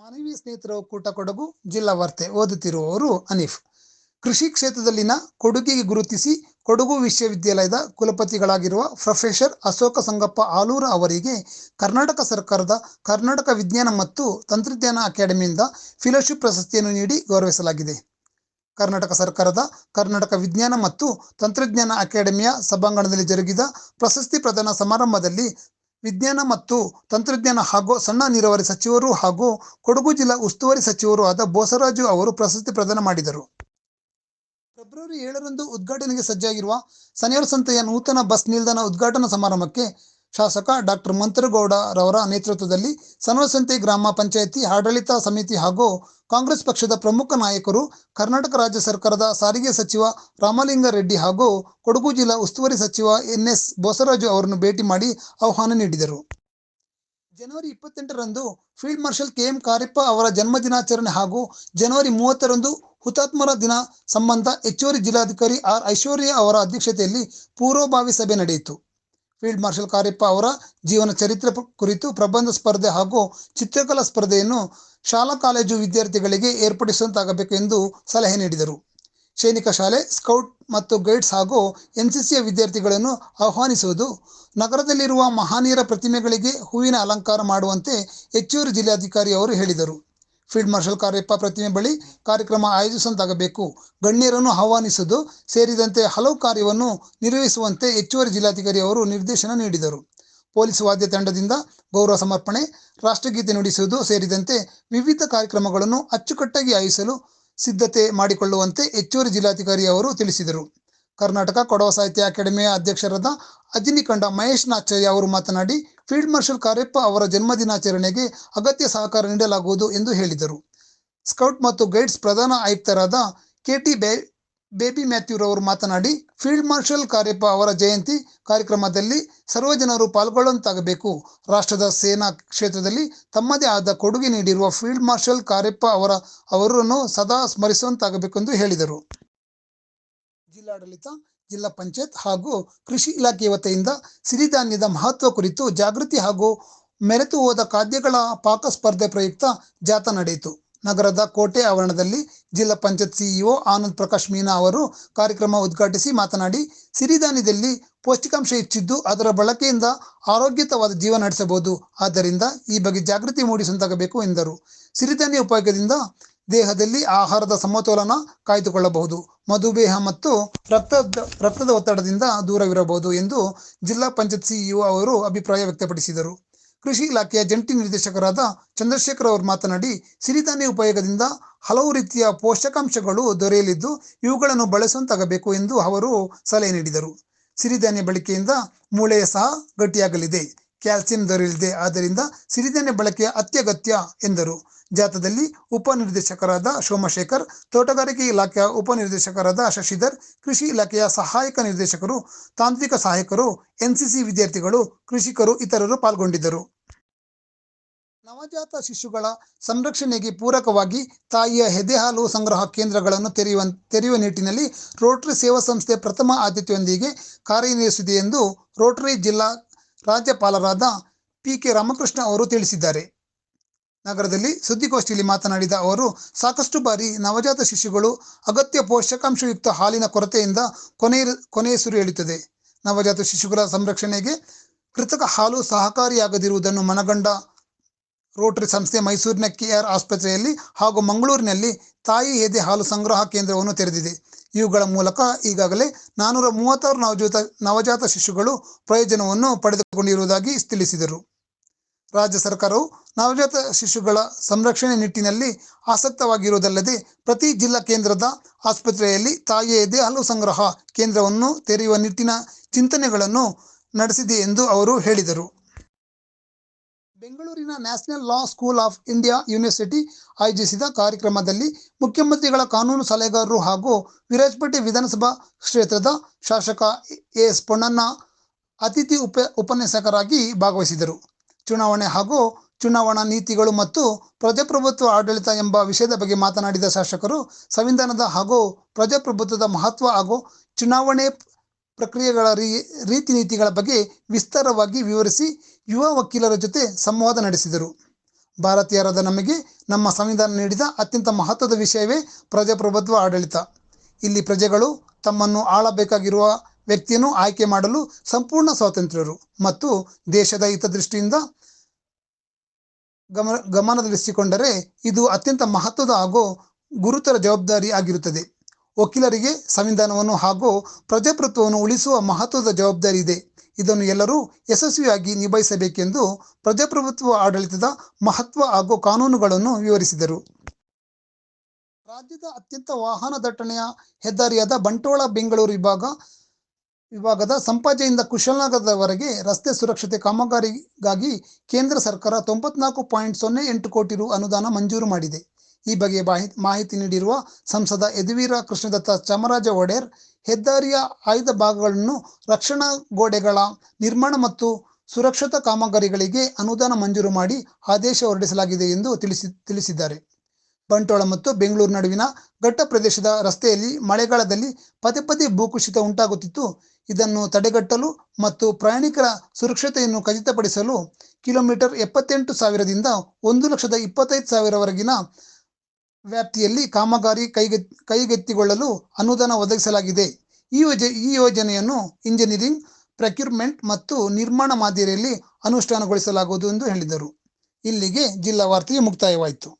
ಮಾನವೀಯ ಸ್ನೇಹಿತರ ಒಕ್ಕೂಟ ಕೊಡಗು ಜಿಲ್ಲಾ ವಾರ್ತೆ ಓದುತ್ತಿರುವವರು ಅನೀಫ್. ಕೃಷಿ ಕ್ಷೇತ್ರದಲ್ಲಿನ ಕೊಡುಗೆಗೆ ಗುರುತಿಸಿ ಕೊಡಗು ವಿಶ್ವವಿದ್ಯಾಲಯದ ಕುಲಪತಿಗಳಾಗಿರುವ ಪ್ರೊಫೆಸರ್ ಅಶೋಕ ಸಂಗಪ್ಪ ಆಲೂರ ಅವರಿಗೆ ಕರ್ನಾಟಕ ಸರ್ಕಾರದ ಕರ್ನಾಟಕ ವಿಜ್ಞಾನ ಮತ್ತು ತಂತ್ರಜ್ಞಾನ ಅಕಾಡೆಮಿಯಿಂದ ಫಿಲೋಶಿಪ್ ಪ್ರಶಸ್ತಿಯನ್ನು ನೀಡಿ ಗೌರವಿಸಲಾಗಿದೆ. ಕರ್ನಾಟಕ ಸರ್ಕಾರದ ಕರ್ನಾಟಕ ವಿಜ್ಞಾನ ಮತ್ತು ತಂತ್ರಜ್ಞಾನ ಅಕಾಡೆಮಿಯ ಸಭಾಂಗಣದಲ್ಲಿ ಜರುಗಿದ ಪ್ರಶಸ್ತಿ ಪ್ರದಾನ ಸಮಾರಂಭದಲ್ಲಿ ವಿಜ್ಞಾನ ಮತ್ತು ತಂತ್ರಜ್ಞಾನ ಹಾಗೂ ಸಣ್ಣ ನೀರಾವರಿ ಸಚಿವರು ಹಾಗೂ ಕೊಡಗು ಜಿಲ್ಲಾ ಉಸ್ತುವಾರಿ ಸಚಿವರು ಆದ ಬೋಸರಾಜು ಅವರು ಪ್ರಶಸ್ತಿ ಪ್ರದಾನ ಮಾಡಿದರು. ಫೆಬ್ರವರಿ ಏಳರಂದು ಉದ್ಘಾಟನೆಗೆ ಸಜ್ಜಾಗಿರುವ ಸನಿಯರ್ ಸಂತೆಯ ನೂತನ ಬಸ್ ನಿಲ್ದಾಣ ಉದ್ಘಾಟನಾ ಸಮಾರಂಭಕ್ಕೆ ಶಾಸಕ ಡಾಕ್ಟರ್ ಮಂತ್ರಗೌಡ ರವರ ನೇತೃತ್ವದಲ್ಲಿ ಸನ್ವಸಂತಿ ಗ್ರಾಮ ಪಂಚಾಯಿತಿ, ಆಡಳಿತ ಸಮಿತಿ ಹಾಗೂ ಕಾಂಗ್ರೆಸ್ ಪಕ್ಷದ ಪ್ರಮುಖ ನಾಯಕರು, ಕರ್ನಾಟಕ ರಾಜ್ಯ ಸರ್ಕಾರದ ಸಾರಿಗೆ ಸಚಿವ ರಾಮಲಿಂಗಾರೆಡ್ಡಿ ಹಾಗೂ ಕೊಡಗು ಜಿಲ್ಲಾ ಉಸ್ತುವಾರಿ ಸಚಿವ ಎನ್ಎಸ್ ಬೋಸರಾಜು ಅವರನ್ನು ಭೇಟಿ ಮಾಡಿ ಆಹ್ವಾನ ನೀಡಿದರು. ಜನವರಿ ಇಪ್ಪತ್ತೆಂಟರಂದು ಫೀಲ್ಡ್ ಮಾರ್ಷಲ್ ಕೆಎಂ ಕಾರ್ಯಪ್ಪ ಅವರ ಜನ್ಮ ದಿನಾಚರಣೆ ಹಾಗೂ ಜನವರಿ ಮೂವತ್ತರಂದು ಹುತಾತ್ಮರ ದಿನ ಸಂಬಂಧ ಹೆಚ್ಚುವರಿ ಜಿಲ್ಲಾಧಿಕಾರಿ ಆರ್ ಐಶ್ವರ್ಯ ಅವರ ಅಧ್ಯಕ್ಷತೆಯಲ್ಲಿ ಪೂರ್ವಭಾವಿ ಸಭೆ ನಡೆಯಿತು. ಫೀಲ್ಡ್ ಮಾರ್ಷಲ್ ಕಾರ್ಯಪ್ಪ ಅವರ ಜೀವನ ಚರಿತ್ರೆ ಕುರಿತು ಪ್ರಬಂಧ ಸ್ಪರ್ಧೆ ಹಾಗೂ ಚಿತ್ರಕಲಾ ಸ್ಪರ್ಧೆಯನ್ನು ಶಾಲಾ ಕಾಲೇಜು ವಿದ್ಯಾರ್ಥಿಗಳಿಗೆ ಏರ್ಪಡಿಸುವಂತಾಗಬೇಕು ಎಂದು ಸಲಹೆ ನೀಡಿದರು. ಸೈನಿಕ ಶಾಲೆ, ಸ್ಕೌಟ್ ಮತ್ತು ಗೈಡ್ಸ್ ಹಾಗೂ ಎನ್ಸಿಸಿಯ ವಿದ್ಯಾರ್ಥಿಗಳನ್ನು ಆಹ್ವಾನಿಸುವುದು, ನಗರದಲ್ಲಿರುವ ಮಹಾನೀಯರ ಪ್ರತಿಮೆಗಳಿಗೆ ಹೂವಿನ ಅಲಂಕಾರ ಮಾಡುವಂತೆ ಹೆಚ್ಚುವರಿ ಜಿಲ್ಲಾಧಿಕಾರಿ ಅವರು ಹೇಳಿದರು. ಫೀಲ್ಡ್ ಮಾರ್ಷಲ್ ಕಾರ್ಯಪ್ಪ ಪ್ರತಿಮೆ ಬಳಿ ಕಾರ್ಯಕ್ರಮ ಆಯೋಜಿಸುವಂತಾಗಬೇಕು. ಗಣ್ಯರನ್ನು ಆಹ್ವಾನಿಸುವುದು ಸೇರಿದಂತೆ ಹಲವು ಕಾರ್ಯವನ್ನು ನಿರ್ವಹಿಸುವಂತೆ ಹೆಚ್ಚುವರಿ ಜಿಲ್ಲಾಧಿಕಾರಿ ಅವರು ನಿರ್ದೇಶನ ನೀಡಿದರು. ಪೊಲೀಸ್ ವಾದ್ಯ ತಂಡದಿಂದ ಗೌರವ ಸಮರ್ಪಣೆ, ರಾಷ್ಟ್ರಗೀತೆ ನುಡಿಸುವುದು ಸೇರಿದಂತೆ ವಿವಿಧ ಕಾರ್ಯಕ್ರಮಗಳನ್ನು ಅಚ್ಚುಕಟ್ಟಾಗಿ ಆಯೋಜಿಸಲು ಸಿದ್ಧತೆ ಮಾಡಿಕೊಳ್ಳುವಂತೆ ಹೆಚ್ಚುವರಿ ಜಿಲ್ಲಾಧಿಕಾರಿ ಅವರು ತಿಳಿಸಿದರು. ಕರ್ನಾಟಕ ಕೊಡವ ಸಾಹಿತ್ಯ ಅಕಾಡೆಮಿಯ ಅಧ್ಯಕ್ಷರಾದ ಅಜಿನಿಕಂಡ ಮಹೇಶ್ ನಾಚಯ್ಯ ಅವರು ಮಾತನಾಡಿ, ಫೀಲ್ಡ್ ಮಾರ್ಷಲ್ ಕಾರ್ಯಪ್ಪ ಅವರ ಜನ್ಮದಿನಾಚರಣೆಗೆ ಅಗತ್ಯ ಸಹಕಾರ ನೀಡಲಾಗುವುದು ಎಂದು ಹೇಳಿದರು. ಸ್ಕೌಟ್ ಮತ್ತು ಗೈಡ್ಸ್ ಪ್ರಧಾನ ಆಯುಕ್ತರಾದ ಕೆಟಿ ಬೇ, ಬೇಬಿ ಮ್ಯಾಥ್ಯೂರವರು ಮಾತನಾಡಿ, ಫೀಲ್ಡ್ ಮಾರ್ಷಲ್ ಕಾರ್ಯಪ್ಪ ಅವರ ಜಯಂತಿ ಕಾರ್ಯಕ್ರಮದಲ್ಲಿ ಸರ್ವ ಜನರು ಪಾಲ್ಗೊಳ್ಳುವಂತಾಗಬೇಕು. ರಾಷ್ಟ್ರದ ಸೇನಾ ಕ್ಷೇತ್ರದಲ್ಲಿ ತಮ್ಮದೇ ಆದ ಕೊಡುಗೆ ನೀಡಿರುವ ಫೀಲ್ಡ್ ಮಾರ್ಷಲ್ ಕಾರ್ಯಪ್ಪ ಅವರ ಅವರನ್ನು ಸದಾ ಸ್ಮರಿಸುವಂತಾಗಬೇಕೆಂದು ಹೇಳಿದರು. ಜಿಲ್ಲಾಡಳಿತ, ಜಿಲ್ಲಾ ಪಂಚಾಯತ್ ಹಾಗೂ ಕೃಷಿ ಇಲಾಖೆ ವತಿಯಿಂದ ಸಿರಿಧಾನ್ಯದ ಮಹತ್ವ ಕುರಿತು ಜಾಗೃತಿ ಹಾಗೂ ಮೆರೆತು ಹೋದ ಖಾದ್ಯಗಳ ಪಾಕ ಸ್ಪರ್ಧೆ ಪ್ರಯುಕ್ತ ಜಾಥಾ ನಡೆಯಿತು. ನಗರದ ಕೋಟೆ ಆವರಣದಲ್ಲಿ ಜಿಲ್ಲಾ ಪಂಚಾಯತ್ ಸಿಇಒ ಆನಂದ್ ಪ್ರಕಾಶ್ ಮೀನಾ ಅವರು ಕಾರ್ಯಕ್ರಮ ಉದ್ಘಾಟಿಸಿ ಮಾತನಾಡಿ, ಸಿರಿಧಾನ್ಯದಲ್ಲಿ ಪೌಷ್ಟಿಕಾಂಶ ಹೆಚ್ಚಿದ್ದು ಅದರ ಬಳಕೆಯಿಂದ ಆರೋಗ್ಯತವಾದ ಜೀವನ ನಡೆಸಬಹುದು. ಆದ್ದರಿಂದ ಈ ಬಗ್ಗೆ ಜಾಗೃತಿ ಮೂಡಿಸುವಂತಾಗಬೇಕು ಎಂದರು. ಸಿರಿಧಾನ್ಯ ಉಪಯೋಗದಿಂದ ದೇಹದಲ್ಲಿ ಆಹಾರದ ಸಮತೋಲನ ಕಾಯ್ದುಕೊಳ್ಳಬಹುದು. ಮಧುಮೇಹ ಮತ್ತು ರಕ್ತದ ರಕ್ತದ ಒತ್ತಡದಿಂದ ದೂರವಿರಬಹುದು ಎಂದು ಜಿಲ್ಲಾ ಪಂಚಾಯತ್ ಸಿಇಒ ಅವರು ಅಭಿಪ್ರಾಯ ವ್ಯಕ್ತಪಡಿಸಿದರು. ಕೃಷಿ ಇಲಾಖೆಯ ಜಂಟಿ ನಿರ್ದೇಶಕರಾದ ಚಂದ್ರಶೇಖರ್ ಅವರು ಮಾತನಾಡಿ, ಸಿರಿಧಾನ್ಯ ಉಪಯೋಗದಿಂದ ಹಲವು ರೀತಿಯ ಪೋಷಕಾಂಶಗಳು ದೊರೆಯಲಿದ್ದು, ಇವುಗಳನ್ನು ಬಳಸುವಂತಾಗಬೇಕು ಎಂದು ಅವರು ಸಲಹೆ ನೀಡಿದರು. ಸಿರಿಧಾನ್ಯ ಬಳಕೆಯಿಂದ ಮೂಳೆಯ ಸಹ ಗಟ್ಟಿಯಾಗಲಿದೆ. ಕ್ಯಾಲ್ಸಿಯಂ ದೊರೆಯಲಿದೆ, ಆದ್ದರಿಂದ ಸಿರಿಧಾನ್ಯ ಬಳಕೆಯ ಅತ್ಯಗತ್ಯ ಎಂದರು. ಜಾಥಾದಲ್ಲಿ ಉಪನಿರ್ದೇಶಕರಾದ ಸೋಮಶೇಖರ್, ತೋಟಗಾರಿಕೆ ಇಲಾಖೆಯ ಉಪನಿರ್ದೇಶಕರಾದ ಶಶಿಧರ್, ಕೃಷಿ ಇಲಾಖೆಯ ಸಹಾಯಕ ನಿರ್ದೇಶಕರು, ತಾಂತ್ರಿಕ ಸಹಾಯಕರು, ಎನ್ಸಿಸಿ ವಿದ್ಯಾರ್ಥಿಗಳು, ಕೃಷಿಕರು ಇತರರು ಪಾಲ್ಗೊಂಡಿದ್ದರು. ನವಜಾತ ಶಿಶುಗಳ ಸಂರಕ್ಷಣೆಗೆ ಪೂರಕವಾಗಿ ತಾಯಿಯ ಹೆದೆಹಾಲು ಸಂಗ್ರಹ ಕೇಂದ್ರಗಳನ್ನು ತೆರೆಯುವ ತೆರೆಯುವ ನಿಟ್ಟಿನಲ್ಲಿ ರೋಟರಿ ಸೇವಾ ಸಂಸ್ಥೆ ಪ್ರಥಮ ಆದ್ಯತೆಯೊಂದಿಗೆ ಕಾರ್ಯನಿರ್ವಹಿಸಿದೆ ಎಂದು ರೋಟರಿ ಜಿಲ್ಲಾ ರಾಜ್ಯಪಾಲರಾದ ಪಿ ಕೆ ರಾಮಕೃಷ್ಣ ಅವರು ತಿಳಿಸಿದ್ದಾರೆ. ನಗರದಲ್ಲಿ ಸುದ್ದಿಗೋಷ್ಠಿಯಲ್ಲಿ ಮಾತನಾಡಿದ ಅವರು, ಸಾಕಷ್ಟು ಬಾರಿ ನವಜಾತ ಶಿಶುಗಳು ಅಗತ್ಯ ಪೋಷಕಾಂಶಯುಕ್ತ ಹಾಲಿನ ಕೊರತೆಯಿಂದ ಕೊನೆಯ ಕೊನೆಯಸುರು ಹೇಳುತ್ತದೆ ನವಜಾತ ಶಿಶುಗಳ ಸಂರಕ್ಷಣೆಗೆ ಕೃತಕ ಹಾಲು ಸಹಕಾರಿಯಾಗದಿರುವುದನ್ನು ಮನಗಂಡ ರೋಟರಿ ಸಂಸ್ಥೆ ಮೈಸೂರಿನ ಕೆಆರ್ ಆಸ್ಪತ್ರೆಯಲ್ಲಿ ಹಾಗೂ ಮಂಗಳೂರಿನಲ್ಲಿ ತಾಯಿ ಎದೆ ಹಾಲು ಸಂಗ್ರಹ ಕೇಂದ್ರವನ್ನು ತೆರೆದಿದೆ. ಇವುಗಳ ಮೂಲಕ ಈಗಾಗಲೇ ನಾನ್ನೂರ ಮೂವತ್ತಾರು ನವಜಾತ ನವಜಾತ ಶಿಶುಗಳು ಪ್ರಯೋಜನವನ್ನು ಪಡೆದುಕೊಂಡಿರುವುದಾಗಿ ತಿಳಿಸಿದರು. ರಾಜ್ಯ ಸರ್ಕಾರವು ನವಜಾತ ಶಿಶುಗಳ ಸಂರಕ್ಷಣೆ ನಿಟ್ಟಿನಲ್ಲಿ ಆಸಕ್ತವಾಗಿರುವುದಲ್ಲದೆ ಪ್ರತಿ ಜಿಲ್ಲಾ ಕೇಂದ್ರದ ಆಸ್ಪತ್ರೆಯಲ್ಲಿ ತಾಯಿಯ ಎದೆ ಹಾಲು ಸಂಗ್ರಹ ಕೇಂದ್ರವನ್ನು ತೆರೆಯುವ ನಿಟ್ಟಿನ ಚಿಂತನೆಗಳನ್ನು ನಡೆಸಿದೆ ಎಂದು ಅವರು ಹೇಳಿದರು. ಬೆಂಗಳೂರಿನ national law school of India university ಆಯೋಜಿಸಿದ ಕಾರ್ಯಕ್ರಮದಲ್ಲಿ ಮುಖ್ಯಮಂತ್ರಿಗಳ ಕಾನೂನು ಸಲಹೆಗಾರರು ಹಾಗೂ ವಿರಾಜಪೇಟೆ ವಿಧಾನಸಭಾ ಕ್ಷೇತ್ರದ ಶಾಸಕ ಎಸ್ ಪೊನ್ನಣ್ಣ ಅತಿಥಿ ಉಪ ಉಪನ್ಯಾಸಕರಾಗಿ ಭಾಗವಹಿಸಿದರು. ಚುನಾವಣೆ ಹಾಗೂ ಚುನಾವಣಾ ನೀತಿಗಳು ಮತ್ತು ಪ್ರಜಾಪ್ರಭುತ್ವ ಆಡಳಿತ ಎಂಬ ವಿಷಯದ ಬಗ್ಗೆ ಮಾತನಾಡಿದ ಶಾಸಕರು, ಸಂವಿಧಾನದ ಹಾಗೂ ಪ್ರಜಾಪ್ರಭುತ್ವದ ಮಹತ್ವ ಹಾಗೂ ಚುನಾವಣೆ ಪ್ರಕ್ರಿಯೆಗಳ ರೀ, ರೀತಿ ನೀತಿಗಳ ಬಗ್ಗೆ ವಿಸ್ತಾರವಾಗಿ ವಿವರಿಸಿ ಯುವ ವಕೀಲರ ಜೊತೆ ಸಂವಾದ ನಡೆಸಿದರು. ಭಾರತೀಯರಾದ ನಮಗೆ ನಮ್ಮ ಸಂವಿಧಾನ ನೀಡಿದ ಅತ್ಯಂತ ಮಹತ್ವದ ವಿಷಯವೇ ಪ್ರಜಾಪ್ರಭುತ್ವ ಆಡಳಿತ. ಇಲ್ಲಿ ಪ್ರಜೆಗಳು ತಮ್ಮನ್ನು ಆಳಬೇಕಾಗಿರುವ ವ್ಯಕ್ತಿಯನ್ನು ಆಯ್ಕೆ ಮಾಡಲು ಸಂಪೂರ್ಣ ಸ್ವಾತಂತ್ರ್ಯರು ಮತ್ತು ದೇಶದ ಹಿತದೃಷ್ಟಿಯಿಂದ ಗಮನ, ಗಮನದಲ್ಲಿಸಿಕೊಂಡರೆ ಇದು ಅತ್ಯಂತ ಮಹತ್ವದ ಹಾಗೂ ಗುರುತರ ಜವಾಬ್ದಾರಿ ಆಗಿರುತ್ತದೆ. ವಕೀಲರಿಗೆ ಸಂವಿಧಾನವನ್ನು ಹಾಗೂ ಪ್ರಜಾಪ್ರಭುತ್ವವನ್ನು ಉಳಿಸುವ ಮಹತ್ವದ ಜವಾಬ್ದಾರಿ ಇದೆ. ಇದನ್ನು ಎಲ್ಲರೂ ಯಶಸ್ವಿಯಾಗಿ ನಿಭಾಯಿಸಬೇಕೆಂದು ಪ್ರಜಾಪ್ರಭುತ್ವ ಆಡಳಿತದ ಮಹತ್ವ ಹಾಗೂ ಕಾನೂನುಗಳನ್ನು ವಿವರಿಸಿದರು. ರಾಜ್ಯದ ಅತ್ಯಂತ ವಾಹನ ದಟ್ಟಣೆಯ ಹೆದ್ದಾರಿಯಾದ ಬಂಟ್ವಾಳ ಬೆಂಗಳೂರು ವಿಭಾಗ ವಿಭಾಗದ ಸಂಪಾಜೆಯಿಂದ ಕುಶಲನಗರದವರೆಗೆ ರಸ್ತೆ ಸುರಕ್ಷತೆ ಕಾಮಗಾರಿಗಾಗಿ ಕೇಂದ್ರ ಸರ್ಕಾರ ತೊಂಬತ್ನಾಲ್ಕು ಪಾಯಿಂಟ್ ಸೊನ್ನೆ ಎಂಟು ಕೋಟಿ ರು ಅನುದಾನ ಮಂಜೂರು ಮಾಡಿದೆ. ಈ ಬಗ್ಗೆ ಮಾಹಿ- ಮಾಹಿತಿ ನೀಡಿರುವ ಸಂಸದ ಯದುವೀರ ಕೃಷ್ಣದತ್ತ ಚಾಮರಾಜ ಒಡೆಯರ್, ಹೆದ್ದಾರಿಯ ಆಯ್ದ ಭಾಗಗಳನ್ನು ರಕ್ಷಣಾ ಗೋಡೆಗಳ ನಿರ್ಮಾಣ ಮತ್ತು ಸುರಕ್ಷತಾ ಕಾಮಗಾರಿಗಳಿಗೆ ಅನುದಾನ ಮಂಜೂರು ಮಾಡಿ ಆದೇಶ ಹೊರಡಿಸಲಾಗಿದೆ ಎಂದು ತಿಳಿಸಿ, ತಿಳಿಸಿದ್ದಾರೆ. ಬಂಟೋಳ ಮತ್ತು ಬೆಂಗಳೂರು ನಡುವಿನ ಘಟ್ಟ ಪ್ರದೇಶದ ರಸ್ತೆಯಲ್ಲಿ ಮಳೆಗಾಲದಲ್ಲಿ ಪದೇ ಪದೇ ಭೂಕುಸಿತ ಉಂಟಾಗುತ್ತಿತ್ತು. ಇದನ್ನು ತಡೆಗಟ್ಟಲು ಮತ್ತು ಪ್ರಯಾಣಿಕರ ಸುರಕ್ಷತೆಯನ್ನು ಖಚಿತಪಡಿಸಲು ಕಿಲೋಮೀಟರ್ ಎಪ್ಪತ್ತೆಂಟು ಸಾವಿರದಿಂದ ಒಂದು ಲಕ್ಷದ ಇಪ್ಪತ್ತೈದು ಸಾವಿರವರೆಗಿನ ವ್ಯಾಪ್ತಿಯಲ್ಲಿ ಕಾಮಗಾರಿ ಕೈಗೆ, ಕೈಗೆತ್ತಿಕೊಳ್ಳಲು ಅನುದಾನ ಒದಗಿಸಲಾಗಿದೆ. ಈ ಯೋಜ, ಈ ಯೋಜನೆಯನ್ನು ಇಂಜಿನಿಯರಿಂಗ್, ಪ್ರಕ್ಯೂರ್ಮೆಂಟ್ ಮತ್ತು ನಿರ್ಮಾಣ ಮಾದರಿಯಲ್ಲಿ ಅನುಷ್ಠಾನಗೊಳಿಸಲಾಗುವುದು ಎಂದು ಹೇಳಿದರು. ಇಲ್ಲಿಗೆ ಜಿಲ್ಲಾ ವಾರ್ತೆಯು ಮುಕ್ತಾಯವಾಯಿತು.